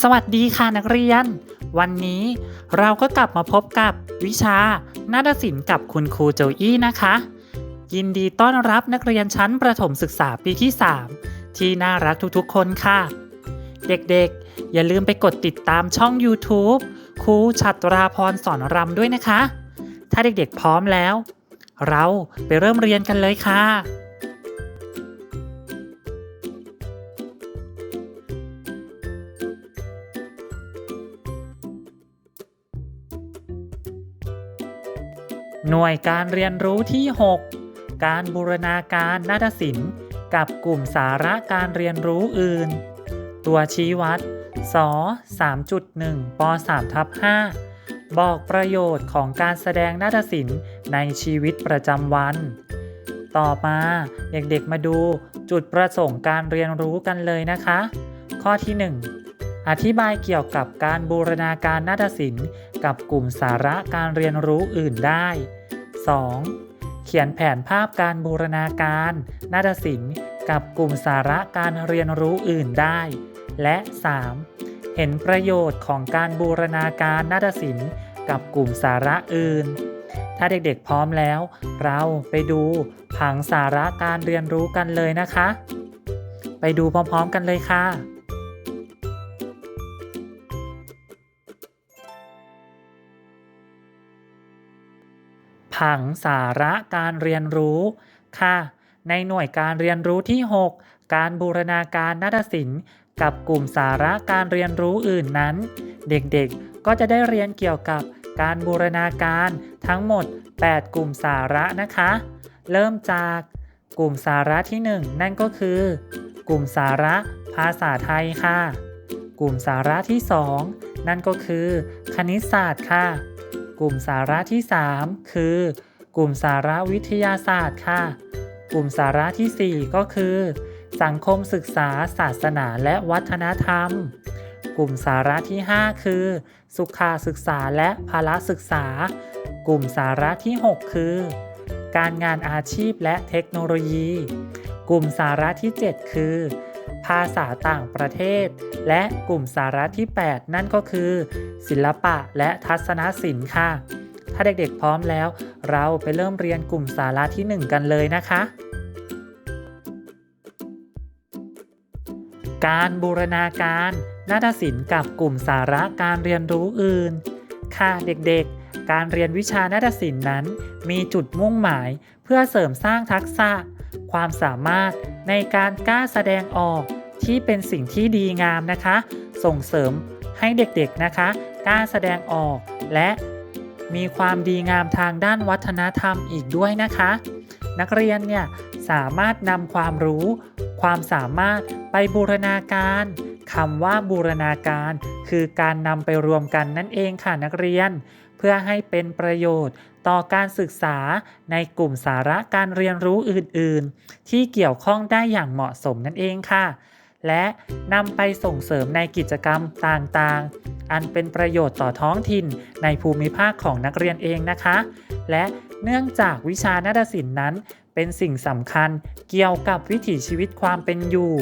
สวัสดีค่ะนักเรียน วันนี้เราก็กลับมาพบกับวิชานาฏศิลป์กับคุณครูโจอี้นะคะ ยินดีต้อนรับนักเรียนชั้นประถมศึกษาปีที่ 3 ที่น่ารักทุกๆ คนค่ะ เด็กๆ อย่าลืมไปกดติดตามช่อง YouTube ครูชัตราพรสอนรำด้วยนะคะ ถ้าเด็กๆพร้อมแล้ว เราไปเริ่มเรียนกันเลยค่ะ หน่วยการเรียนรู้ที่ 6 การบูรณาการนาฏศิลป์ กับกลุ่มสาระการเรียนรู้อื่น ตัวชี้วัดส3.1ป3ทับ5บอกประโยชน์ของการแสดงนาฏศิลป์ในชีวิตประจำวัน ต่อมาเด็กๆมาดูจุดประสงค์การเรียนรู้กันเลยนะคะ ข้อที่ 1 อธิบายเกี่ยวกับการบูรณาการนาฏศิลป์ กับกลุ่มสาระการเรียนรู้อื่นได้ 2. เขียนแผนภาพการบูรณาการ นาฏศิลป์ กับกลุ่มสาระการเรียนรู้อื่นได้ และ 3. เห็นประโยชน์ของการบูรณาการนาฏศิลป์ กับกลุ่มสาระอื่น ถ้าเด็กๆพร้อมแล้ว เราไปดูผังสาระการเรียนรู้กันเลยนะคะ ไปดูพร้อมๆกันเลยค่ะ ผังสาระการเรียนรู้ค่ะ ในหน่วยการเรียนรู้ที่ 6 การบูรณาการนาฏศิลป์ กับกลุ่มสาระการเรียนรู้อื่นนั้น เด็กๆก็จะได้เรียนเกี่ยวกับการบูรณาการทั้งหมด 8 กลุ่มสาระนะคะ เริ่มจากกลุ่มสาระที่ 1 นั่นก็คือ กลุ่มสาระภาษาไทยค่ะ กลุ่มสาระที่ 2 นั่นก็คือ คณิตศาสตร์ค่ะ กลุ่มสาระที่ 3 คือ กลุ่มสาระวิทยาศาสตร์ค่ะ กลุ่มสาระทีสี่ 4 ก็คือ สังคมศึกษาศาสนาและวัฒนธรรม กลุ่มสาระที่ 5 คือ สุขาศึกษาและพละศึกษา กลุ่มสาระที่ 6 คือ การงานอาชีพและเทคโนโลยี กลุ่มสาระที่ 7 คือ ภาษาต่างประเทศ และกลุ่มสาระที่ 8 นั่นก็คือ ศิลปะและทัศนศิลป์ค่ะ ถ้าเด็กๆพร้อมแล้ว เราไปเริ่มเรียนกลุ่มสาระที่ 1 กันเลยนะคะ การบูรณาการนาฏศิลป์กับกลุ่มสาระการเรียนรู้อื่น ค่ะเด็กๆ การเรียนวิชานาฏศิลป์นั้น มีจุดมุ่งหมายเพื่อเสริมสร้างทักษะ ความสามารถในการกล้าแสดงออกที่เป็นสิ่งที่ดีงามนะคะ ส่งเสริมให้เด็กๆนะคะกล้าแสดงออกและมีความดีงามทางด้านวัฒนธรรมอีกด้วยนะคะ นักเรียนเนี่ยสามารถนำความรู้ ความสามารถไปบูรณาการคำว่าบูรณาการ คือการนำไปรวมกันนั่นเองค่ะนักเรียน เพื่อให้เป็นประโยชน์ ต่อการศึกษาในกลุ่มสาระการเรียนรู้อื่นๆ ที่เกี่ยวข้องได้อย่างเหมาะสมนั่นเองค่ะ และนำไปส่งเสริมในกิจกรรมต่างๆ อันเป็นประโยชน์ต่อท้องถิ่นในภูมิภาคของนักเรียนเองนะคะ และเนื่องจากวิชานาฏศิลป์นั้น เป็นสิ่งสำคัญเกี่ยวกับวิถีชีวิตความเป็นอยู่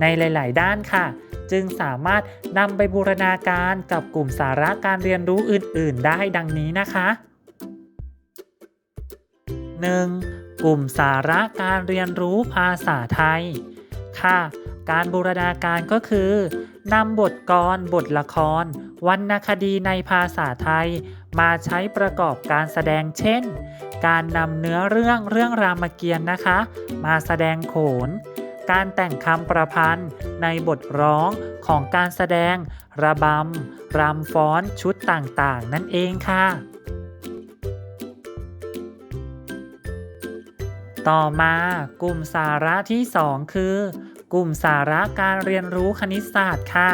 ในหลาย ๆ ด้านค่ะจึงสามารถนำไปบูรณาการกับกลุ่มสาระการเรียนรู้อื่น ๆ ได้ดังนี้นะคะ 1. กลุ่มสาระการเรียนรู้ภาษาไทย ค่ะ การบูรณาการก็คือนำบทกรบทละคร วรรณคดีในภาษาไทย มาใช้ประกอบการแสดงเช่น การนำเนื้อเรื่องเรื่องรามเกียรติ์นะคะ มาแสดงโขน การแต่งคำประพันธ์ในบทร้องของการแสดง ระบำรำฟ้อนชุดต่างๆ นั่นเองค่ะ ต่อมากลุ่มสาระที่ 2 คือ กลุ่มสาระการเรียนรู้คณิตศาสตร์ค่ะ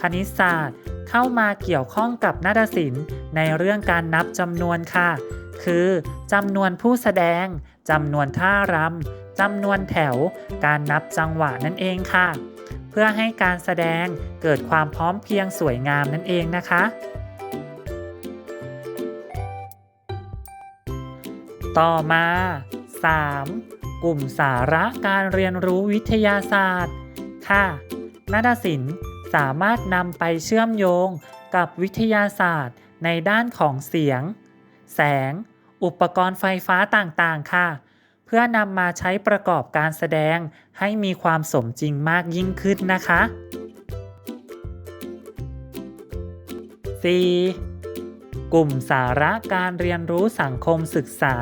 คณิตศาสตร์เข้ามาเกี่ยวข้องกับนาฏศิลป์ในเรื่องการนับจำนวนค่ะ คือจำนวนผู้แสดงจำนวนท่ารำจำนวนแถว การนับจังหวะนั่นเองค่ะ เพื่อให้การแสดงเกิดความพร้อมเพรียงสวยงามนั่นเองนะคะต่อมา 3. กลุ่มสาระการเรียนรู้วิทยาศาสตร์ ค่ะนาฏศิลป์สามารถนำไปเชื่อมโยงกับวิทยาศาสตร์ ในด้านของเสียง แสง อุปกรณ์ไฟฟ้าต่างๆ ค่ะ เพื่อนำมาใช้ประกอบการแสดงให้มีความสมจริงมากยิ่งขึ้นนะคะ 4. กลุ่มสาระการเรียนรู้สังคมศึกษา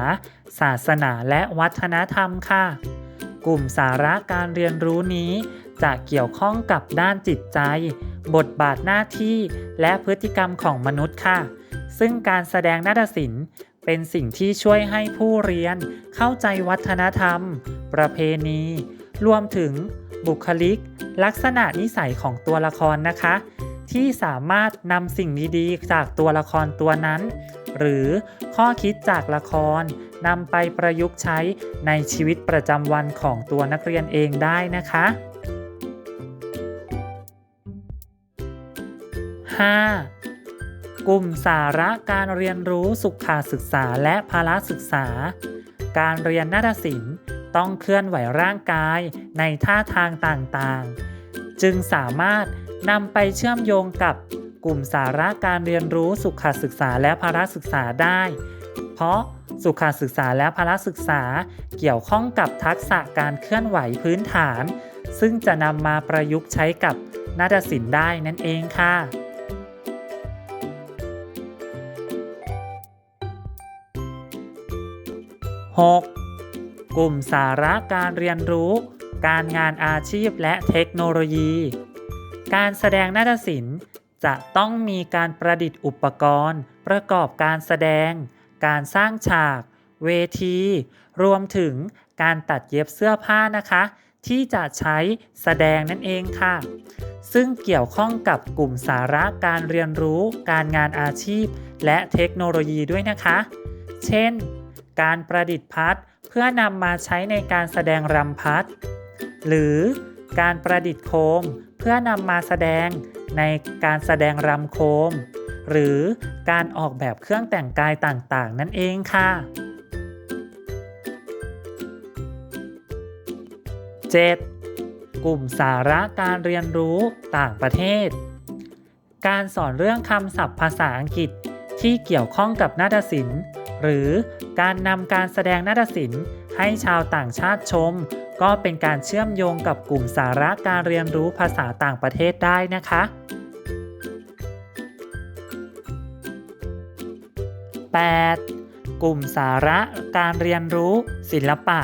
ศาสนาและวัฒนธรรมค่ะ กลุ่มสาระการเรียนรู้นี้ จะเกี่ยวข้องกับด้านจิตใจ บทบาทหน้าที่ และพฤติกรรมของมนุษย์ค่ะ ซึ่งการแสดงนาฏศิลป์เป็นสิ่งที่ช่วยให้ผู้เรียนเข้าใจวัฒนธรรม ประเพณี รวมถึงบุคลิก ลักษณะนิสัยของตัวละครนะคะ ที่สามารถนำสิ่งดีๆ จากตัวละครตัวนั้น หรือข้อคิดจากละครนำไปประยุกต์ใช้ในชีวิตประจำวันของตัวนักเรียนเองได้นะคะ 5. กลุ่มสาระการเรียนรู้สุขศึกษาและพละศึกษา การเรียนนาฏศิลป์ต้องเคลื่อนไหวร่างกายในท่าทางต่างๆ จึงสามารถ นำไปเชื่อมโยงกับกลุ่มสาระการเรียนรู้สุขศึกษาและพละศึกษาได้ เพราะสุขศึกษาและพละศึกษาเกี่ยวข้องกับทักษะการเคลื่อนไหวพื้นฐาน ซึ่งจะนำมาประยุกต์ใช้กับนาฏศิลป์ได้นั่นเองค่ะ 6. กลุ่มสาระการเรียนรู้ การงานอาชีพและเทคโนโลยี การแสดงนาฏศิลป์จะต้องมีการประดิษฐ์อุปกรณ์ ประกอบการแสดง การสร้างฉาก เวที รวมถึงการตัดเย็บเสื้อผ้านะคะ ที่จะใช้แสดงนั่นเองค่ะ ซึ่งเกี่ยวข้องกับกลุ่มสาระการเรียนรู้ การงานอาชีพ และเทคโนโลยีด้วยนะคะ เช่น การประดิษฐ์พัดเพื่อนำมาใช้ในการแสดงรำพัด หรือการประดิษฐ์โคม เพื่อนำมาแสดงในการแสดงรำโคม หรือการออกแบบเครื่องแต่งกายต่างๆ นั่นเองค่ะ 7. กลุ่มสาระการเรียนรู้ต่างประเทศ การสอนเรื่องคำศัพท์ภาษาอังกฤษที่เกี่ยวข้องกับนาฏศิลป์ หรือการนำการแสดงนาฏศิลป์ให้ชาวต่างชาติชม ก็เป็นการเชื่อมโยงกับกลุ่มสาระการเรียนรู้ภาษาต่างประเทศได้นะคะ 8. กลุ่มสาระการเรียนรู้ ศิลปะ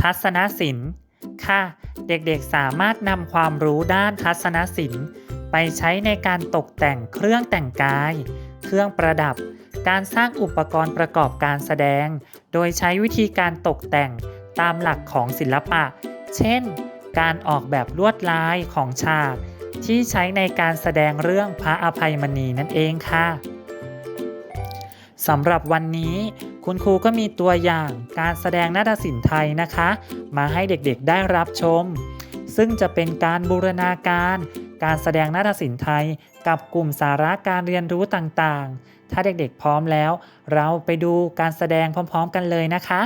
ทัศนศิลป์ ค่ะ เด็กๆสามารถนำความรู้ด้านทัศนศิลป์ ไปใช้ในการตกแต่งเครื่องแต่งกาย เครื่องประดับ การสร้างอุปกรณ์ประกอบการแสดง โดยใช้วิธีการตกแต่ง ตามหลักของศิลปะ เช่น การออกแบบลวดลายของฉาก ที่ใช้ในการแสดงเรื่องพระอภัยมณีนั่นเองค่ะสำหรับวันนี้คุณครูก็มีตัวอย่างการแสดงนาฏศิลป์ไทยนะคะ มาให้เด็กๆได้รับชม ซึ่งจะเป็นการบูรณาการ การแสดงนาฏศิลป์ไทย กับกลุ่มสาระการเรียนรู้ต่างๆ ถ้าเด็กๆพร้อมแล้ว เราไปดูการแสดงพร้อม ๆ กันเลยนะคะ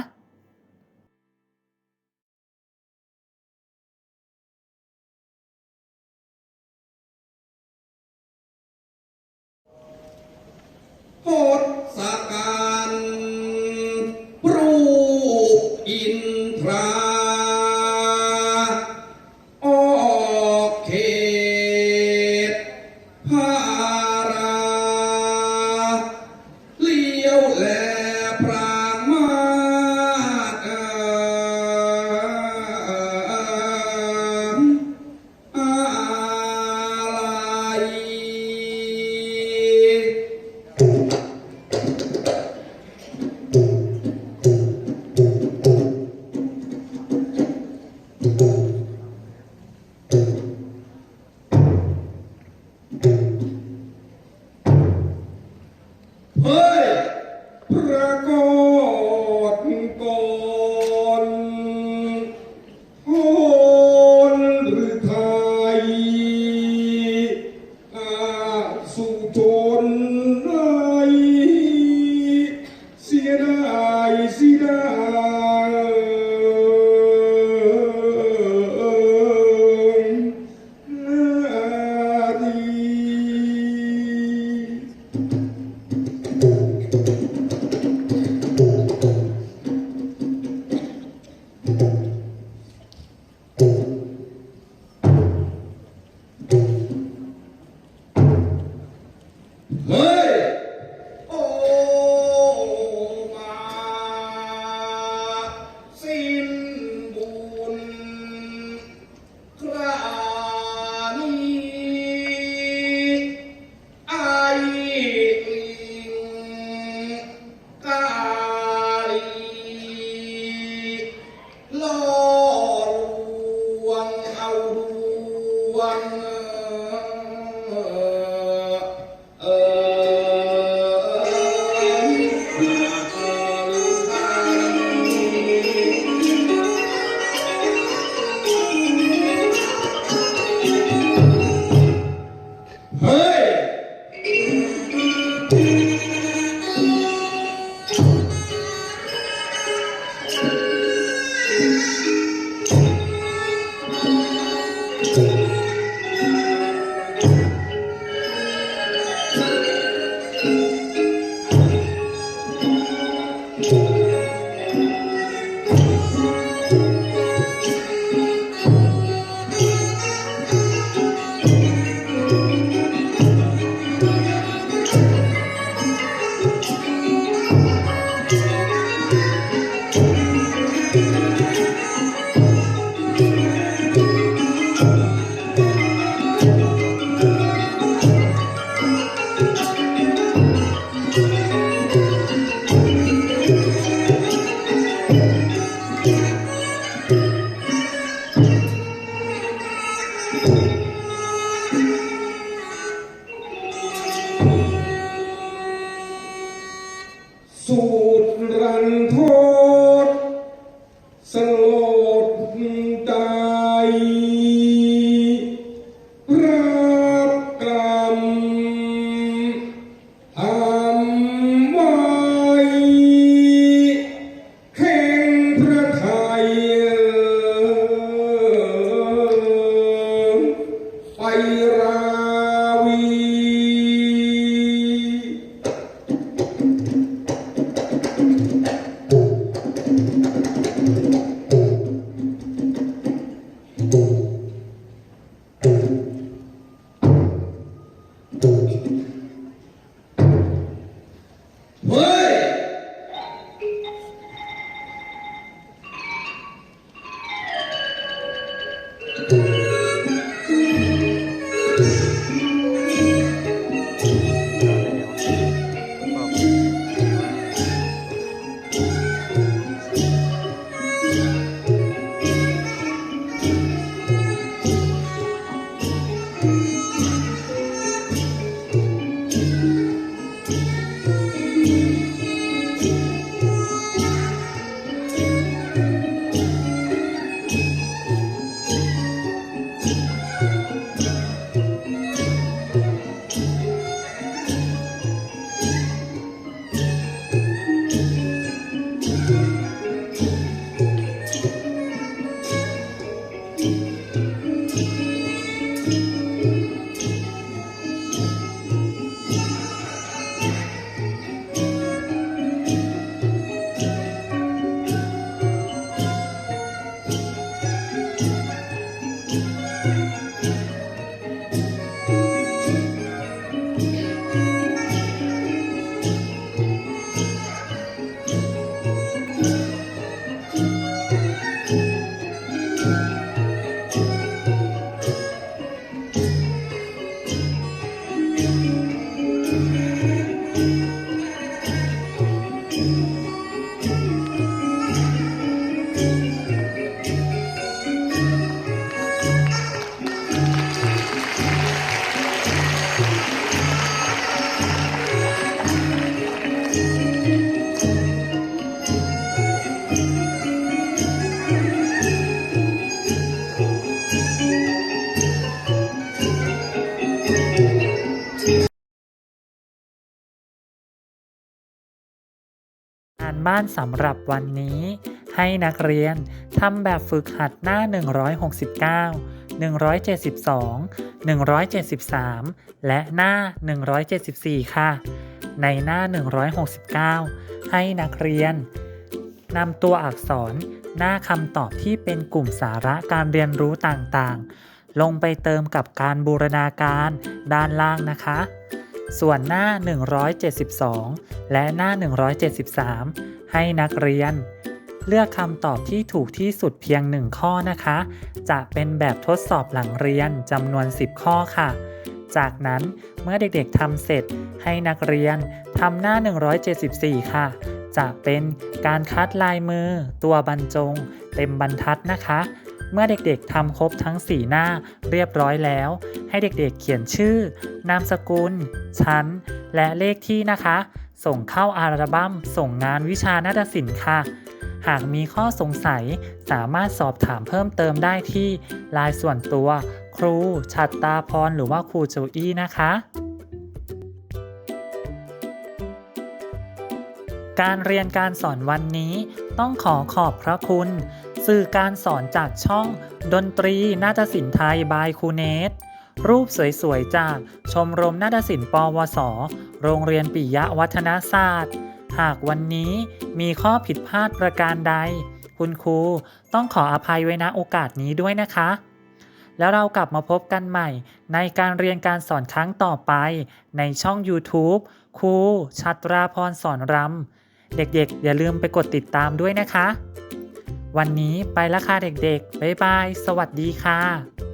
งานบ้านสำหรับวันนี้ ให้นักเรียนทำแบบฝึกหัดหน้า 169 172 173 และหน้า 174 ค่ะ ในหน้า 169 ให้นักเรียนนำตัวอักษรหน้าคำตอบที่เป็นกลุ่มสาระการเรียนรู้ต่างๆ ลงไปเติมกับการบูรณาการด้านล่างนะคะ ส่วนหน้า 172 และหน้า 173 ให้นักเรียน เลือกคำตอบที่ถูกที่สุดเพียง 1 ข้อนะคะ จะเป็นแบบทดสอบหลังเรียนจำนวน 10 ข้อค่ะ จากนั้นเมื่อเด็กๆทำเสร็จให้นักเรียนทำหน้า 174 ค่ะ จะเป็นการคัดลายมือ ตัวบรรจง เต็มบรรทัดนะคะ เมื่อเด็กๆทำครบทั้ง 4 หน้าเรียบร้อยแล้ว ให้เด็กๆเขียนชื่อ นามสกุล ชั้น และเลขที่นะคะ ส่งเข้าอัลบั้มส่งงานวิชานาฏศิลป์ค่ะ หากมีข้อสงสัยสามารถสอบถามเพิ่มเติมได้ที่ไลน์ส่วนตัว ครูชัดตาพรหรือว่าครูโจอี้นะคะการเรียนการสอนวันนี้ต้องขอขอบพระคุณ สื่อการสอนจากช่องดนตรีนาฏศิลป์ไทยบายครูเนตรูปสวยๆ จากชมรมนาฏศิลป์ปวส โรงเรียนปิยะวัฒนศาสตร์ หากวันนี้มีข้อผิดพลาดประการใด คุณครูต้องขออภัยไว้ณโอกาสนี้ด้วยนะคะ แล้วเรากลับมาพบกันใหม่ ในการเรียนการสอนครั้งต่อไป ในช่อง YouTube ครูชัตราพรสอนรำเด็กๆ อย่าลืมไปกดติดตามด้วยนะคะ วันนี้ไปละค่ะเด็กๆ บ๊ายบาย สวัสดีค่ะ